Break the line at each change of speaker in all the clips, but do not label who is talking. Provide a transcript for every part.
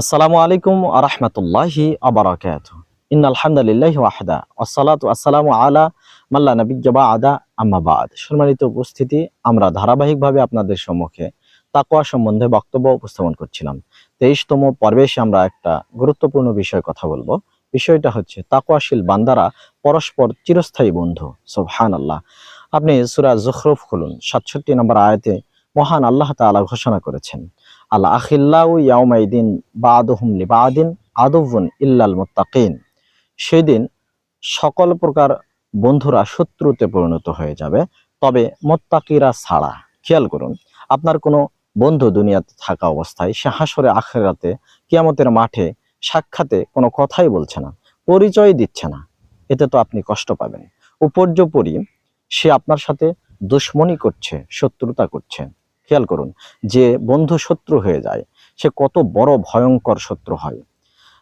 আসসালামু আলাইকুম আরহামতুল্লাহি আবরাকাত ইন আলহামদুলিল্লাহ ওয়াহদা আসসালাতু আসসালামু আলা মাল্লা নবিজ্জাবা আদা আম্মাবাদ সম্মানিত উপস্থিতি, আমরা ধারাবাহিকভাবে আপনাদের সম্মুখে তাকওয়া সম্বন্ধে বক্তব্য উপস্থাপন করছিলাম। তেইশতম পর্বে এসে আমরা একটা গুরুত্বপূর্ণ বিষয়ে কথা বলব। বিষয়টা হচ্ছে তাকওয়াশীল বান্দারা পরস্পর চিরস্থায়ী বন্ধু। সুবহান আল্লাহ আপনি সুরা জুখরুফ খুলুন, সাতষট্টি নম্বর আয়াতে মহান আল্লাহ তাআলা ঘোষণা করেছেন। আল্লাহ আখিল্লাউ ইয়াউমাইদিন বাদুহুম লিবাদিন আদুবুন ইল্লাল মুত্তাকিন। সেদিন সকল প্রকার বন্ধুরা শত্রুতে পরিণত হয়ে যাবে, তবে মোত্তাকিরা ছাড়া। খেয়াল করুন, আপনার কোনো বন্ধু দুনিয়াতে থাকা অবস্থায় সে হাসরে আখেরাতে, কিয়ামতের মাঠে সাক্ষাতে কোনো কথাই বলছে না, পরিচয় দিচ্ছে না। এতে তো আপনি কষ্ট পাবেন। উপর্যপরি সে আপনার সাথে দুশ্মনী করছে, শত্রুতা করছে। খেয়াল করুন যে বন্ধু শত্রু হয়ে যায়, সে কত বড় ভয়ঙ্কর শত্রু হয়।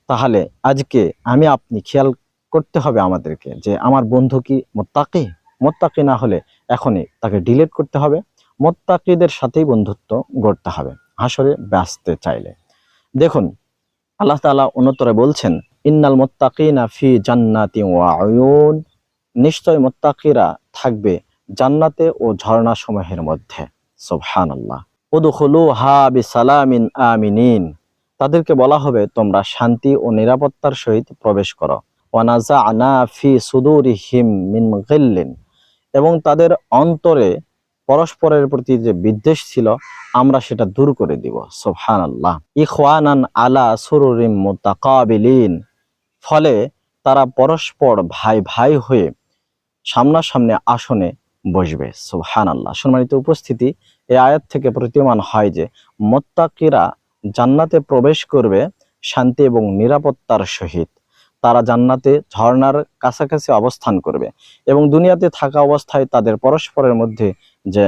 তাহলে আজকে আমি আপনি খেয়াল করতে হবে আমাদেরকে যে আমার বন্ধু কি মোত্তাকি? মোত্তাকি না হলে এখনই তাকে ডিলিট করতে হবে। মোত্তাকিদের সাথেই বন্ধুত্ব গড়তে হবে। হাসরে ব্যস্তে চাইলে। দেখুন, আল্লাহ তালা অন্যতরে বলছেন, ইন্নাল মোত্তাকিনা ফি জান্নাতি ওয়া আয়ুন। নিশ্চয় মোত্তাকিরা থাকবে জান্নাতে ও ঝর্ণা সমূহের মধ্যে। আমিনিন। তাদেরকে বলা হবে, তোমরা শান্তি ও নিরাপত্তার সহিত প্রবেশ করো। এবং তাদের অন্তরে পরস্পরের প্রতি যে বিদ্বেষ ছিল, আমরা সেটা দূর করে দিব। সুবহান আল্লাহ ইখওয়ানান আলা মুতাকাবিলিন। ফলে তারা পরস্পর ভাই ভাই হয়ে সামনাসামনি আসনে বসবে। সুবহান আল্লাহ সম্মানিত উপস্থিতি, এই আয়াত থেকে প্রতীয়মান হয় যে, মোত্তাকিরা জান্নাতে প্রবেশ করবে শান্তি এবং নিরাপত্তার সহিত। তারা জান্নাতে ঝর্নার কাছাকাছি অবস্থান করবে এবং দুনিয়াতে থাকা অবস্থায় তাদের পরস্পরের মধ্যে যে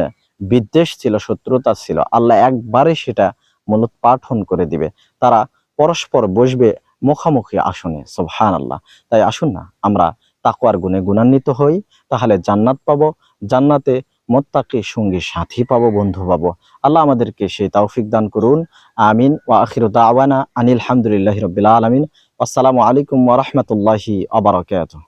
বিদ্বেষ ছিল, শত্রুতা ছিল, আল্লাহ একবারে সেটা মূলত পাঠন করে দিবে। তারা পরস্পর বসবে মুখামুখি আসনে। সুবহান আল্লাহ তাই আসুন না, আমরা তাকওয়ার গুণে গুণান্বিত হই, তাহলে জান্নাত পাবো। জান্নাতে মোত্তাকি সঙ্গী সাথী পাব, বন্ধু পাবো। আল্লাহ আমাদেরকে সেই তৌফিক দান করুন। আমিন। ওয়া আখিরু দাওয়ানা আনিল হামদুলিল্লাহি রাব্বিল আলামিন। আসসালামু আলাইকুম ওয়া রাহমাতুল্লাহি ওয়া